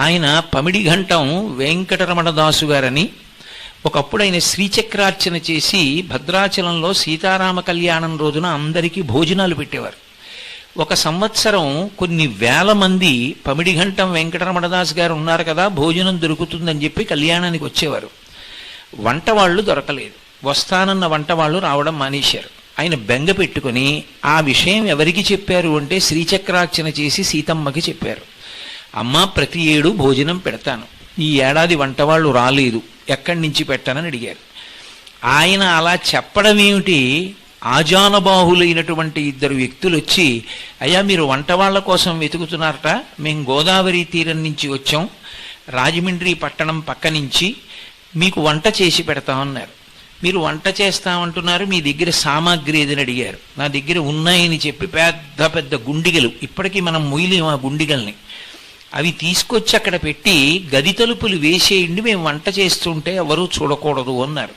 ఆయన పమిడి ఘంటం వెంకటరమణదాసు గారని ఒకప్పుడు ఆయన శ్రీచక్రార్చన చేసి భద్రాచలంలో సీతారామ కళ్యాణం రోజున అందరికీ భోజనాలు పెట్టేవారు. ఒక సంవత్సరం కొన్ని వేల మంది పమిడి ఘంటం వెంకటరమణదాస్ గారు ఉన్నారు కదా భోజనం దొరుకుతుందని చెప్పి కళ్యాణానికి వచ్చేవారు. వంట వాళ్ళు దొరకలేదు. వస్తానన్న వంట వాళ్ళు రావడం మానేశారు. ఆయన బెంగ పెట్టుకుని ఆ విషయం ఎవరికి చెప్పారు? అంటే శ్రీచక్రార్చన చేసి సీతమ్మకి చెప్పారు. అమ్మ ప్రతి ఏడు భోజనం పెడతాను. ఈ ఏడాది వంట వాళ్ళు రాలేదు. ఎక్కడి నుంచి పెట్టానని అడిగారు. ఆయన అలా చెప్పడం ఏమిటి? ఆజానబాహులైనటువంటి ఇద్దరు వ్యక్తులు వచ్చి అయ్యా మీరు వంట వాళ్ళ కోసం వెతుకుతున్నారట. మేము గోదావరి తీరం నుంచి వచ్చాం. రాజమండ్రి పట్టణం పక్క నుంచి మీకు వంట చేసి పెడతామన్నారు మీరు వంట చేస్తామంటున్నారు మీ దగ్గర సామాగ్రి ఏదని అడిగారు. నా దగ్గర ఉన్నాయని చెప్పి పెద్ద పెద్ద గుండిగలు. ఇప్పటికీ మనం మొయ్యలేము ఆ గుండిగల్ని. అవి తీసుకొచ్చి అక్కడ పెట్టి గది తలుపులు వేసేయండి మేము వంట చేస్తుంటే ఎవరూ చూడకూడదు అన్నారు.